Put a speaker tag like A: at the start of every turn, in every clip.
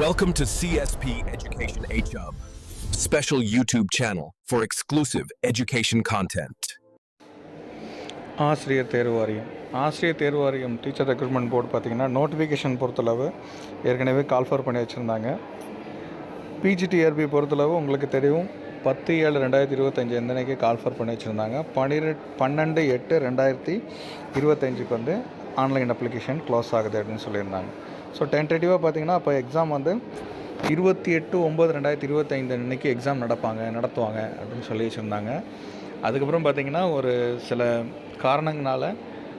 A: Welcome to CSP Education HUB, special YouTube channel for exclusive education content.
B: ஆசிரியர் தேர்வு வாரியம். ஆசிரியர் தேர்வு வாரியம் டீச்சர் ரெக்ரூட்மெண்ட் போர்டு பார்த்தீங்கன்னா நோட்டிஃபிகேஷன் பொறுத்தளவு ஏற்கனவே கால்ஃபர் பண்ணி வச்சுருந்தாங்க. பிஜிடிஆர்பி பொறுத்தளவு உங்களுக்கு தெரியும் பத்து ஏழு ரெண்டாயிரத்தி இருபத்தஞ்சி எந்தனைக்கு கால்ஃபர் பண்ணி வச்சுருந்தாங்க. பன்னிரெண்டு பன்னெண்டு எட்டு ரெண்டாயிரத்தி இருபத்தஞ்சுக்கு வந்து ஆன்லைன் அப்ளிகேஷன் க்ளோஸ் ஆகுது அப்படின்னு சொல்லியிருந்தாங்க. ஸோ டென்டேட்டிவாக பார்த்தீங்கன்னா அப்போ எக்ஸாம் வந்து இருபத்தி எட்டு ஒம்பது ரெண்டாயிரத்தி இருபத்தைந்து அன்னைக்கு எக்ஸாம் நடப்பாங்க நடத்துவாங்க அப்படின்னு சொல்லி வச்சுருந்தாங்க அதுக்கப்புறம் பார்த்தீங்கன்னா ஒரு சில காரணங்களால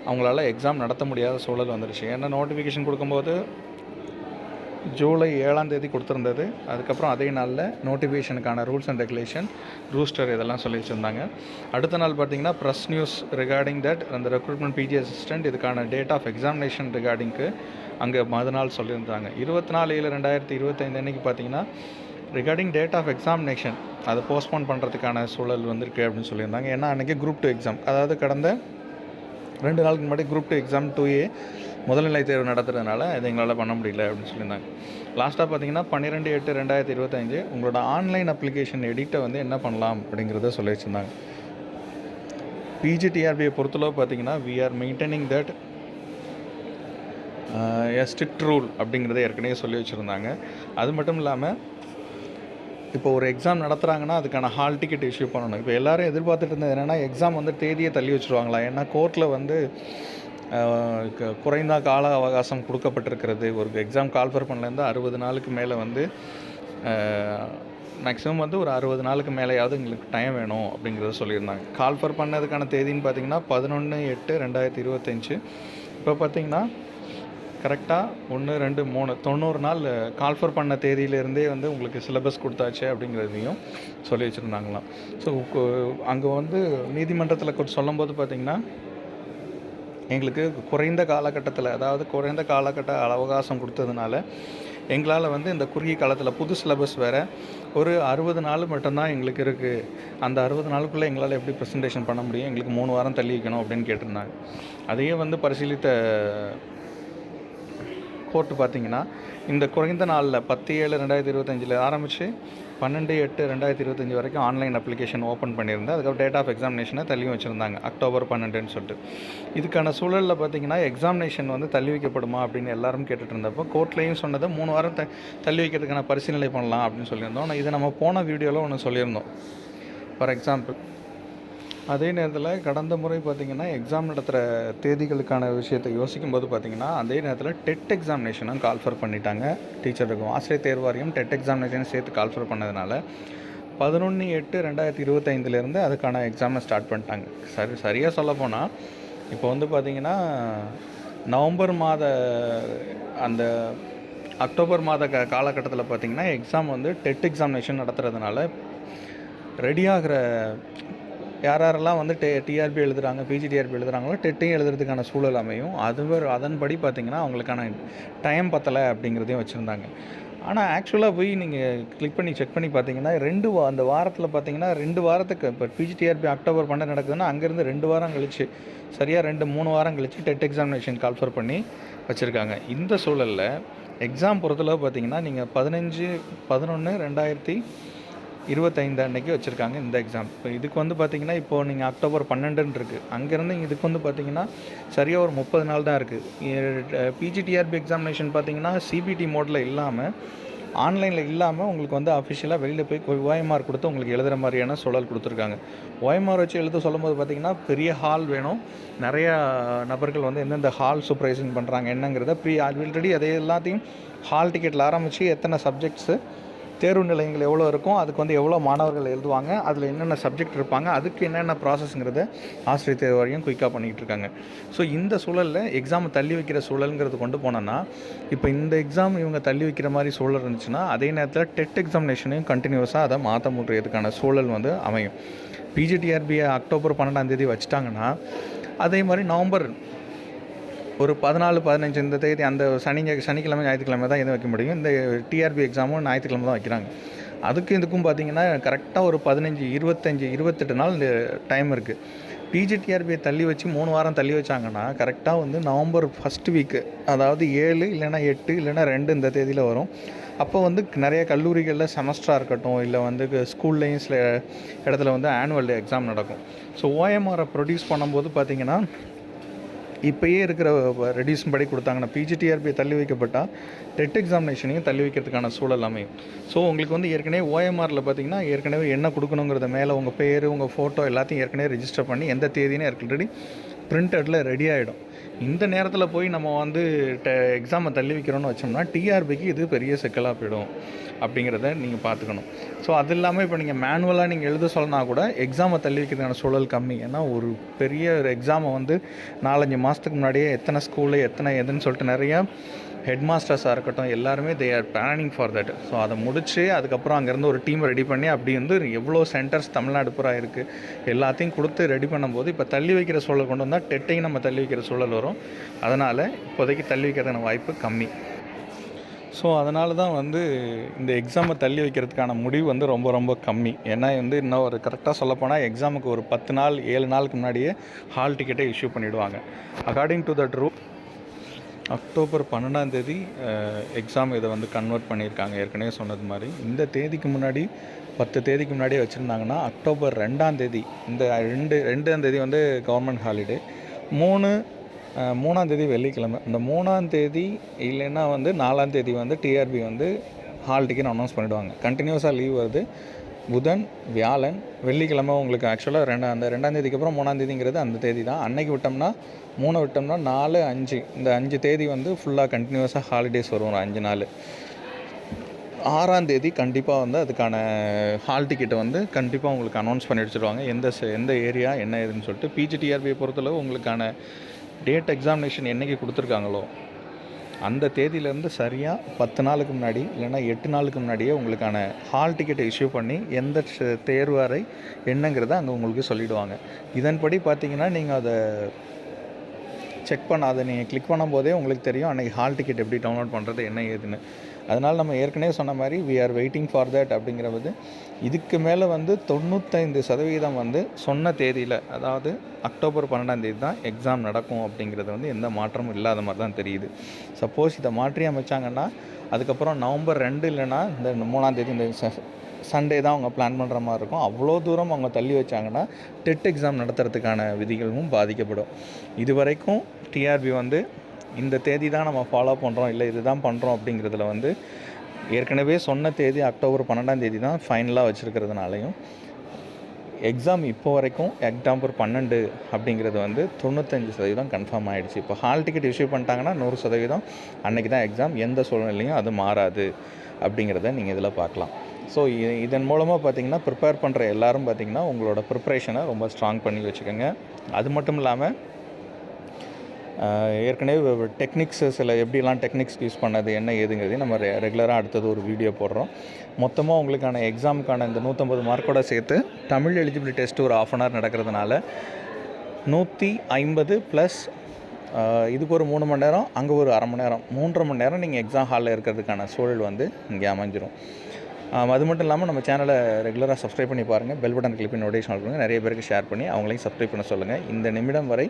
B: அவங்களால எக்ஸாம் நடத்த முடியாத சூழல் வந்துருச்சு. ஏன்னா நோட்டிஃபிகேஷன் கொடுக்கும்போது ஜூலை ஏழாம் தேதி கொடுத்துருந்தது. அதுக்கப்புறம் அதே நாளில் நோட்டிஃபிகேஷனுக்கான ரூல்ஸ் அண்ட் ரெகுலேஷன் ரூஸ்டர் இதெல்லாம் சொல்லி வச்சுருந்தாங்க. அடுத்த நாள் பார்த்தீங்கன்னா ப்ரெஸ் நியூஸ் ரிகார்டிங் தட் அந்த ரெக்ரூட்மெண்ட் பிஜி அசிஸ்டன்ட் இதுக்கான டேட் ஆஃப் எக்ஸாமினேஷன் ரிகார்டிங்க்கு அங்கே மறுநாள் சொல்லியிருந்தாங்க. இருபத்தி நாலு ஏழு ரெண்டாயிரத்தி இருபத்தைந்து அன்னைக்கு பார்த்தீங்கன்னா ரிகார்டிங் டேட் ஆஃப் எக்ஸாமினேஷன் அதை போஸ்ட்போன் பண்ணுறதுக்கான சூழல் வந்திருக்கு அப்படின்னு சொல்லியிருந்தாங்க. ஏன்னா அன்றைக்கி குரூப் டூ எக்ஸாம் அதாவது கடந்த ரெண்டு நாளுக்கு முன்னாடி group two exam two A முதல்நிலை தேர்வு நடத்துறதுனால இது எங்களால் பண்ண முடியல அப்படின்னு சொல்லியிருந்தாங்க. லாஸ்ட்டாக பார்த்தீங்கன்னா பன்னிரெண்டு எட்டு ரெண்டாயிரத்தி இருபத்தஞ்சு உங்களோட ஆன்லைன் அப்ளிகேஷன் எடிட்டை வந்து என்ன பண்ணலாம் அப்படிங்கிறத சொல்லி வச்சுருந்தாங்க பிஜிடிஆர்பியை பொறுத்தளவு பார்த்தீங்கன்னா we are maintaining that a rule அப்படிங்கிறத ஏற்கனவே சொல்லி வச்சுருந்தாங்க. அது மட்டும் இல்லாமல் இப்போ ஒரு எக்ஸாம் நடத்துகிறாங்கன்னா அதுக்கான ஹால் டிக்கெட் இஷ்யூ பண்ணணும். இப்போ எல்லாரும் எதிர்பார்த்துட்டு இருந்தது என்னென்னா எக்ஸாம் வந்து தேதியை தள்ளி வச்சுருவாங்களா? ஏன்னா கோர்ட்டில் வந்து க- குறைந்த கால அவகாசம் கொடுக்கப்பட்டிருக்கிறது. ஒரு எக்ஸாம் கால்ஃபர் பண்ணலேருந்து அறுபது நாளுக்கு மேலே வந்து மேக்ஸிமம் வந்து ஒரு அறுபது நாளுக்கு மேலேயாவது எங்களுக்கு டைம் வேணும் அப்படிங்கிறத சொல்லியிருந்தாங்க. கால்ஃபர் பண்ணதுக்கான தேதின்னு பார்த்தீங்கன்னா பதினொன்று எட்டு ரெண்டாயிரத்தி இருபத்தஞ்சு. இப்போ பார்த்தீங்கன்னா கரெக்டாக ஒன்று ரெண்டு மூணு தொண்ணூறு நாள் கால்ஃபர் பண்ண தேதியிலேருந்தே வந்து உங்களுக்கு சிலபஸ் கொடுத்தாச்சு அப்படிங்கிறதையும் சொல்லி வச்சுருந்தாங்களாம். ஸோ அங்கே வந்து நீதிமன்றத்தில் சொல்லும்போது பார்த்திங்கன்னா எங்களுக்கு குறைந்த காலகட்டத்தில் அதாவது குறைந்த காலகட்ட அவகாசம் கொடுத்ததுனால எங்களால் வந்து இந்த குறுகிய காலத்தில் புது சிலபஸ் வேறு ஒரு அறுபது நாள் மட்டும்தான் எங்களுக்கு இருக்குது அந்த அறுபது நாளுக்குள்ளே எங்களால் எப்படி ப்ரெசன்டேஷன் பண்ண முடியும்? எங்களுக்கு மூணு வாரம் தள்ளி வைக்கணும் அப்படின்னு கேட்டிருந்தாங்க. அதையே வந்து பரிசீலித்த கோர்ட்டு பார்த்தீங்கன்னா இந்த குறைந்த நாளில் பத்து ஏழு ரெண்டாயிரத்தி இருபத்தஞ்சில் ஆரம்பித்து பன்னெண்டு எட்டு ரெண்டாயிரத்தி இருபத்தஞ்சி வரைக்கும் ஆன்லைன் அப்ளிகேஷன் ஓப்பன் பண்ணியிருந்தேன். அதுக்கப்புறம் டேட் ஆஃப் எக்ஸாமினேஷனை தள்ளி வச்சுருந்தாங்க. அக்டோபர் பன்னெண்டுன்னு சொல்லிட்டு. இதுக்கான சூழலில் பார்த்தீங்கன்னா எக்ஸாமினேஷன் வந்து தள்ளி வைக்கப்படுமா அப்படின்னு எல்லாரும் கேட்டுட்டு இருந்தப்போ கோர்ட்லேயும் சொன்னதை மூணு வாரம் த தள்ளி வைக்கிறதுக்கான பரிசீலனை பண்ணலாம் அப்படின்னு சொல்லியிருந்தோம். ஆனால் இதை நம்ம போன வீடியோவில் ஒன்று சொல்லியிருந்தோம். ஃபார் எக்ஸாம்பிள் அதே நேரத்தில் கடந்த முறை பார்த்திங்கன்னா எக்ஸாம் நடத்துகிற தேதிகளுக்கான விஷயத்தை யோசிக்கும் போது பார்த்திங்கன்னா அதே நேரத்தில் டெட் எக்ஸாமினேஷனும் கால்ஃபர் பண்ணிட்டாங்க. டீச்சருக்கும் ஆசிரியர் தேர்வாரியம் டெட் எக்ஸாமினேஷனும் சேர்த்து கால்ஃபர் பண்ணதுனால பதினொன்று எட்டு ரெண்டாயிரத்தி இருபத்தைந்துலேருந்து அதுக்கான எக்ஸாமை ஸ்டார்ட் பண்ணிட்டாங்க. சரி சரியாக சொல்லப்போனால் இப்போ வந்து பார்த்திங்கன்னா நவம்பர் மாத அந்த அக்டோபர் மாத க காலகட்டத்தில் பார்த்திங்கன்னா எக்ஸாம் வந்து டெட் எக்ஸாமினேஷன் நடத்துகிறதுனால ரெடியாகிற யார் யாரெல்லாம் வந்து டே டிஆர்பி எழுதுகிறாங்க பிஜிடிஆர்பி எழுதுகிறாங்களோ டெட்டையும் எழுதுறதுக்கான சூழல் அமையும். அது அதன்படி பார்த்திங்கன்னா அவங்களுக்கான டைம் பத்தலை அப்படிங்கிறதையும் வச்சுருந்தாங்க. ஆனால் ஆக்சுவலாக போய் நீங்கள் கிளிக் பண்ணி செக் பண்ணி பார்த்தீங்கன்னா ரெண்டு வா அந்த வாரத்தில் பார்த்தீங்கன்னா ரெண்டு வாரத்துக்கு இப்போ பிஜிடிஆர்பி அக்டோபர் பன்னெண்டு நடக்குதுன்னா அங்கேருந்து ரெண்டு வாரம் கழிச்சு சரியாக ரெண்டு மூணு வாரம் கழிச்சு டெட் எக்ஸாமினேஷன் கால்ஃபர் பண்ணி வச்சுருக்காங்க. இந்த சூழலில் எக்ஸாம் பொறுத்தளவு பார்த்தீங்கன்னா நீங்கள் பதினஞ்சு பதினொன்று ரெண்டாயிரத்தி இருபத்தைந்து அன்னைக்கு வச்சுருக்காங்க இந்த எக்ஸாம் இப்போ இதுக்கு வந்து பார்த்திங்கன்னா இப்போது நீங்கள் அக்டோபர் பன்னெண்டுன்னு இருக்குது அங்கேருந்து இதுக்கு வந்து பார்த்தீங்கன்னா சரியாக ஒரு முப்பது நாள் தான் இருக்குது பிஜிடிஆர்பி எக்ஸாமினேஷன் பார்த்திங்கன்னா சிபிடி மோடில் இல்லாமல் ஆன்லைனில் இல்லாமல் உங்களுக்கு வந்து அஃபிஷியலாக வெளியில் போய் ஓஎம்ஆர் கொடுத்து உங்களுக்கு எழுதுகிற மாதிரியான சூழல் கொடுத்துருக்காங்க. ஓஎம்ஆர் வச்சு எழுத சொல்லும்போது பார்த்தீங்கன்னா பெரிய ஹால் வேணும். நிறையா நபர்கள் வந்து எந்தெந்த ஹால் சூப்பர்வைசிங் பண்ணுறாங்க என்னங்கிறத ப்ரீ ஆல்ரெடி அதை எல்லாத்தையும் ஹால் டிக்கெட்டில் ஆரம்பித்து எத்தனை சப்ஜெக்ட்ஸு தேர்வு நிலையங்கள் எவ்வளோ இருக்கும் அதுக்கு வந்து எவ்வளோ மாணவர்கள் எழுதுவாங்க அதில் என்னென்ன சப்ஜெக்ட் இருப்பாங்க அதுக்கு என்னென்ன ப்ராசஸ்ங்கிறத ஆசிரியர் தேர்வு வரையும் குயிக்காக பண்ணிகிட்டு இருக்காங்க. ஸோ இந்த சூழலில் எக்ஸாமை தள்ளி வைக்கிற சூழலுங்கிறது கொண்டு போனோன்னா இப்போ இந்த எக்ஸாம் இவங்க தள்ளி வைக்கிற மாதிரி சூழல் இருந்துச்சுன்னா அதே நேரத்தில் டெட் எக்ஸாமினேஷனையும் கண்டினியூஸாக அதை மாற்ற முடியறதுக்கான சூழல் வந்து அமையும். பிஜிடிஆர்பியை அக்டோபர் பன்னெண்டாம் தேதி வச்சுட்டாங்கன்னா அதே மாதிரி நவம்பர் ஒரு பதினாலு பதினஞ்சு இந்த தேதி அந்த சனி சனிக்கிழமை ஞாயிற்றுக்கிழமை தான் எதுவும் வைக்க முடியும். இந்த டிஆர்பி எக்ஸாமும் ஞாயிற்றுக்கிழமை தான் வைக்கிறாங்க. அதுக்கும் இதுக்கும் பார்த்தீங்கன்னா கரெக்டாக ஒரு பதினஞ்சு இருபத்தஞ்சி இருபத்தெட்டு நாள் இந்த டைம் இருக்குது பிஜிடிஆர்பியை தள்ளி வச்சு மூணு வாரம் தள்ளி வச்சாங்கன்னா கரெக்டாக வந்து நவம்பர் ஃபஸ்ட் வீக்கு அதாவது ஏழு இல்லைன்னா எட்டு இல்லைன்னா ரெண்டு இந்த தேதியில் வரும். அப்போ வந்து நிறைய கல்லூரிகளில் செமஸ்டராக இருக்கட்டும் இல்லை வந்து ஸ்கூல்லையும் சில இடத்துல வந்து ஆனுவல் டே எக்ஸாம் நடக்கும் ஸோ ஓஎம்ஆரை ப்ரொடியூஸ் பண்ணும்போது பார்த்திங்கன்னா இப்போயே இருக்கிற ரெடியூஷன் படி கொடுத்தாங்கன்னா பிஜிடிஆர்பி தள்ளி வைக்கப்பட்டால் டெட் எக்ஸாமினேஷனையும் தள்ளி வைக்கிறதுக்கான சூழல் அமையும். ஸோ உங்களுக்கு வந்து ஏற்கனவே ஓஎம்ஆரில் பார்த்தீங்கன்னா ஏற்கனவே என்ன கொடுக்கணுங்கிறத மேலே உங்கள் பேர் உங்கள் ஃபோட்டோ எல்லாத்தையும் ஏற்கனவே ரெஜிஸ்டர் பண்ணி எந்த தேதினே ஆல்ரெடி பிரிண்டடில் ரெடி ஆகிடும் இந்த நேரத்தில் போய் நம்ம வந்து டெ எக்ஸாமை தள்ளி வைக்கிறோன்னு வச்சோம்னா டிஆர்பிக்கு இது பெரிய சிக்கலாக போயிடும் அப்படிங்கிறத நீங்கள் பார்த்துக்கணும் ஸோ அது இல்லாமல் இப்போ நீங்கள் மேனுவலாக நீங்கள் எழுத சொல்லனா கூட எக்ஸாமை தள்ளி வைக்கிறதுக்கான சூழல் கம்மி. ஏன்னா ஒரு பெரிய ஒரு எக்ஸாமை வந்து நாலஞ்சு மாதத்துக்கு முன்னாடியே எத்தனை ஸ்கூலு எத்தனை எதுன்னு சொல்லிட்டு நிறையா ஹெட் மாஸ்டர்ஸாக இருக்கட்டும் எல்லாருமே they are planning for that so அதை முடிச்சு அதுக்கப்புறம் அங்கேருந்து ஒரு டீம் ரெடி பண்ணி அப்படி வந்து எவ்வளோ சென்டர்ஸ் தமிழ்நாடு புறா இருக்குது எல்லாத்தையும் கொடுத்து ரெடி பண்ணும்போது இப்போ தள்ளி வைக்கிற சூழல் கொண்டு வந்தால் டெட்டையும் நம்ம தள்ளி வைக்கிற சூழல் வரும். அதனால் இப்போதைக்கு தள்ளி வைக்கிறதுக்கான வாய்ப்பு கம்மி. ஸோ அதனால தான் வந்து இந்த எக்ஸாமை தள்ளி வைக்கிறதுக்கான முடிவு வந்து ரொம்ப ரொம்ப கம்மி. ஏன்னா வந்து இன்னும் ஒரு கரெக்டாக சொல்லப்போனால் எக்ஸாமுக்கு ஒரு பத்து நாள் ஏழு நாளுக்கு முன்னாடியே ஹால் டிக்கெட்டை இஷ்யூ பண்ணிவிடுவாங்க according to that rule October பன்னெண்டாம் தேதி எக்ஸாம் இதை வந்து கன்வெர்ட் பண்ணியிருக்காங்க. ஏற்கனவே சொன்னது மாதிரி. இந்த தேதிக்கு முன்னாடி பத்து தேதிக்கு முன்னாடியே வச்சுருந்தாங்கன்னா அக்டோபர் ரெண்டாம் தேதி இந்த ரெண்டு ரெண்டாம் தேதி வந்து கவர்மெண்ட் ஹாலிடே மூணு அஹ், மூணாம் தேதி வெள்ளிக்கிழமை. இந்த மூணாம் தேதி இல்லைன்னா வந்து நாலாம் தேதி வந்து டிஆர்பி வந்து ஹால் டிக்கெட் அனௌன்ஸ் பண்ணிவிடுவாங்க கண்டினியூஸாக லீவ் வருது. புதன் வியாழன் வெள்ளிக்கிழமை உங்களுக்கு ஆக்சுவலாக ரெண்டு அந்த ரெண்டாம் தேதிக்கு அப்புறம் மூணாம் தேதிங்கிறது அந்த தேதி தான் அன்னைக்கு விட்டோம்னா மூணு விட்டோம்னா நாலு அஞ்சு. இந்த அஞ்சு தேதி வந்து ஃபுல்லாக கண்டினியூஸாக ஹாலிடேஸ் வரும் ஒரு அஞ்சு நாள். ஆறாம் தேதி கண்டிப்பாக வந்து அதுக்கான ஹால் டிக்கெட்டை வந்து கண்டிப்பாக உங்களுக்கு அனௌன்ஸ் பண்ணி வச்சுருவாங்க. எந்த எந்த ஏரியா என்ன ஏதுன்னு சொல்லிட்டு பிஜிடிஆர்பியை பொறுத்தளவு உங்களுக்கான டேட் எக்ஸாமினேஷன் என்னைக்கு கொடுத்துருக்காங்களோ அந்த தேதியிலேருந்து சரியாக பத்து நாளுக்கு முன்னாடி இல்லைன்னா எட்டு நாளுக்கு முன்னாடியே உங்களுக்கான ஹால் டிக்கெட்டை இஷ்யூ பண்ணி எந்த ஷ- தேர்வு அறை என்னங்கிறத அங்கே உங்களுக்கு சொல்லிவிடுவாங்க இதன்படி பார்த்தீங்கன்னா நீங்கள் அதை செக் பண்ண அதை நீங்கள் கிளிக் பண்ணும்போதே உங்களுக்கு தெரியும் அன்றைக்கி ஹால் டிக்கெட் எப்படி டவுன்லோட் பண்ணுறது என்ன ஏதுன்னு. அதனால் நம்ம ஏற்கனவே சொன்ன மாதிரி we are waiting for that அப்படிங்கிறது இதுக்கு மேலே வந்து தொண்ணூத்தைந்து சதவீதம் வந்து சொன்ன தேதியில் அதாவது அக்டோபர் பன்னெண்டாம் தேதி தான் எக்ஸாம் நடக்கும் அப்படிங்கிறது வந்து எந்த மாற்றமும் இல்லாத மாதிரி தான் தெரியுது. சப்போஸ் இதை மாற்றி அமைச்சாங்கன்னா அதுக்கப்புறம் நவம்பர் ரெண்டு இல்லைன்னா இந்த மூணாம் தேதி இந்த சண்டே தான் அவங்க பிளான் பண்ணுற மாதிரி இருக்கும். அவ்வளோ தூரம் அவங்க தள்ளி வச்சாங்கன்னா டெட் எக்ஸாம் நடத்துறதுக்கான விதிகளும் பாதிக்கப்படும். இது வரைக்கும் டிஆர்பி வந்து இந்த தேதி தான் நம்ம ஃபாலோ பண்ணுறோம் இல்லை இதுதான் பண்ணுறோம் அப்படிங்கிறதுல வந்து ஏற்கனவே சொன்ன தேதி அக்டோபர் பன்னெண்டாம் தேதி தான் ஃபைனலாக வச்சுருக்கிறதுனாலையும் எக்ஸாம் இப்போ வரைக்கும் அக்டோபர் பன்னெண்டு அப்படிங்கிறது வந்து தொண்ணூத்தஞ்சு சதவீதம் கன்ஃபார்ம் ஆகிடுச்சு இப்போ ஹால் டிக்கெட் இஷ்யூ பண்ணிட்டாங்கன்னா நூறு சதவீதம் அன்றைக்கி தான் எக்ஸாம் எந்த சூழ்நிலையும் அது மாறாது அப்படிங்கிறத நீங்கள் இதில் பார்க்கலாம். ஸோ இதன் மூலமாக பார்த்தீங்கன்னா ப்ரிப்பேர் பண்ணுற எல்லாரும் பார்த்தீங்கன்னா உங்களோட ப்ரிப்ரேஷனை ரொம்ப ஸ்ட்ராங் பண்ணி வச்சுக்கோங்க. அது மட்டும் இல்லாமல் ஏற்கனவே டெக்னிக்ஸ் சில எப்படிலாம் டெக்னிக்ஸ் யூஸ் பண்ணது என்ன ஏதுங்கிறதையும் நம்ம ரெ ரெகுலராக அடுத்தது ஒரு வீடியோ போடுறோம். மொத்தமாக உங்களுக்கான எக்ஸாமுக்கான இந்த நூற்றம்பது மார்க்கோட சேர்த்து தமிழ் எலிஜிபிலிட்டி டெஸ்ட் ஒரு ஆஃப் அன் ஹவர் நடக்கிறதுனால நூற்றி ஐம்பது ப்ளஸ் இதுக்கு ஒரு மூணு மணி நேரம் அங்கே ஒரு அரை மணி நேரம் மூன்றரை மணி நேரம் நீங்கள் எக்ஸாம் ஹாலில் இருக்கிறதுக்கான சூழல் வந்து இங்கே அமைஞ்சிரும். அது மட்டும் இல்லாமல் நம்ம சேனலை ரெகுலராக சப்ஸ்கிரைப் பண்ணி பாருங்கள் பெல் பட்டன் கிளிக் பண்ணி நோட்டிஃபிகேஷன் கொடுங்க நிறைய பேருக்கு ஷேர் பண்ணி அவங்களையும் சப்ஸ்கிரைப் பண்ண சொல்லுங்கள் இந்த நிமிடம் வரை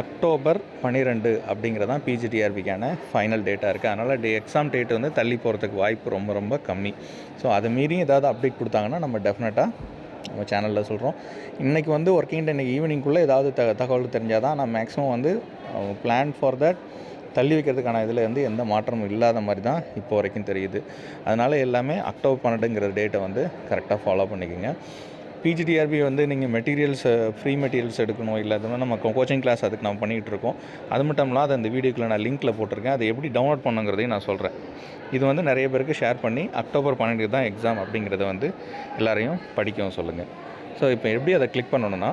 B: அக்டோபர் பன்னிரெண்டு அப்படிங்கிறது தான் பிஜிடிஆர்பிக்கான ஃபைனல் டேட்டாக இருக்குது அதனால் டே எக்ஸாம் டேட் வந்து தள்ளி போகிறதுக்கு வாய்ப்பு ரொம்ப ரொம்ப கம்மி. ஸோ அதை மீறி ஏதாவது அப்டேட் கொடுத்தாங்கன்னா நம்ம டெஃபினட்டாக நம்ம சேனலில் சொல்கிறோம் இன்றைக்கி வந்து ஒர்க்கிங் டே இன்றைக்கி ஈவினிங்குள்ளே ஏதாவது த தகவல் தெரிஞ்சால் தான் நான் மேக்ஸிமம் வந்து பிளான் ஃபார் தட் தள்ளி வைக்கிறதுக்கான இதில் வந்து எந்த மாற்றமும் இல்லாத மாதிரி தான் இப்போ வரைக்கும் தெரியுது. அதனால் எல்லாமே அக்டோபர் பன்னெண்டுங்கிற டேட்டை வந்து கரெக்டாக ஃபாலோ பண்ணிக்கோங்க. பிஜிடிஆர்பி வந்து நீங்கள் மெட்டீரியல்ஸ் ஃப்ரீ மெட்டீரியல்ஸ் எடுக்கணும் இல்லை அது மாதிரி நம்ம கோச்சிங் கிளாஸ் அதுக்கு நம்ம பண்ணிகிட்டு இருக்கோம். அது மட்டும் இல்லாத அந்த வீடியோக்குள்ள நான் லிங்க்கில் போட்டிருக்கேன். அதை எப்படி டவுன்லோட் பண்ணுங்கிறதையும் நான் சொல்கிறேன் இது வந்து நிறைய பேருக்கு ஷேர் பண்ணி அக்டோபர் பன்னெண்டு தான் எக்ஸாம் அப்படிங்கிறத வந்து எல்லாரையும் படிக்கவும் சொல்லுங்கள் ஸோ இப்போ எப்படி அதை கிளிக் பண்ணணும்னா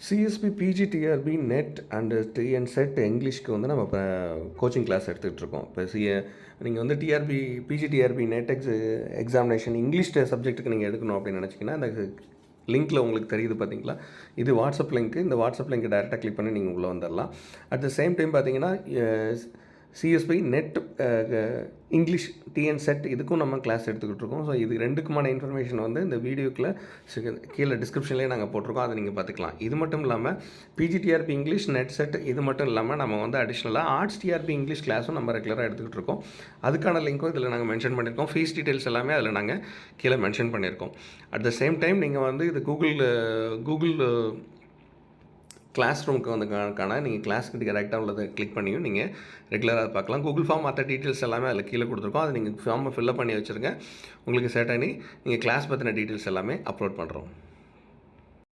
C: CSB PGTRB NET and TN SET இங்கிலீஷ்க்கு வந்து நம்ம இப்போ கோச்சிங் கிளாஸ் எடுத்துகிட்ருக்கோம் இப்போ சிஏ நீங்கள் வந்து TRB PGTRB NET ex examination English சப்ஜெக்ட்டுக்கு நீங்கள் எடுக்கணும் அப்படின்னு நினச்சிங்கன்னா அந்த லிங்க்கில் உங்களுக்கு தெரியுது பார்த்தீங்களா இது வாட்ஸ்அப் லிங்க்கு இந்த வாட்ஸ்அப் லிங்க்கை டேரெக்டாக கிளிக் பண்ணி நீங்கள் உள்ளே வந்துடலாம் அட் த சேம் டைம் பார்த்தீங்கன்னா CSB NET English TN SET இதுக்கும் நம்ம கிளாஸ் எடுத்துக்கிட்டு இருக்கோம் ஸோ இது ரெண்டுக்குமான இன்ஃபர்மேஷன் வந்து இந்த வீடியோக்கில் கீழே டிஸ்கிரிப்ஷன்லேயே நாங்கள் போட்டிருக்கோம். அதை நீங்கள் பார்த்துக்கலாம். இது மட்டும் இல்லாமல் பிஜிடிஆர்பி இங்கிலீஷ் நெட் செட் இது மட்டும் இல்லாமல் நம்ம வந்து அடிஷ்னலாக ஆர்ட்ஸ் டிஆர்பி இங்கிலீஷ் கிளாஸும் நம்ம ரெகுலராக எடுத்துக்கிட்டு இருக்கோம் அதுக்கான லிங்க்கும் இதில் நாங்கள் மென்ஷன் பண்ணியிருக்கோம். ஃபீஸ் டீட்டெயில்ஸ் எல்லாமே அதில் நாங்கள் கீழே மென்ஷன் பண்ணியிருக்கோம். அட் த சேம் டைம் நீங்கள் வந்து இது கூகுள் கூகுள் கிளாஸ் ரூமுக்கு வந்து காண நீங்கள் கிளாஸ்க்கு டேரெக்டாக உள்ளதை கிளிக் பண்ணியும் நீங்கள் ரெகுலராக பார்க்கலாம். கூகுள் ஃபார்ம் மற்ற டீட்டெயில்ஸ் எல்லாமே அதில் கீழே கொடுத்துருக்கோம். அதை நீங்கள் ஃபார்மை ஃபில்லப் பண்ணி வச்சுருங்க. உங்களுக்கு செட் நீங்கள் கிளாஸ் பற்றின டீட்டெயில்ஸ் எல்லாமே அப்லோட் பண்ணுறோம்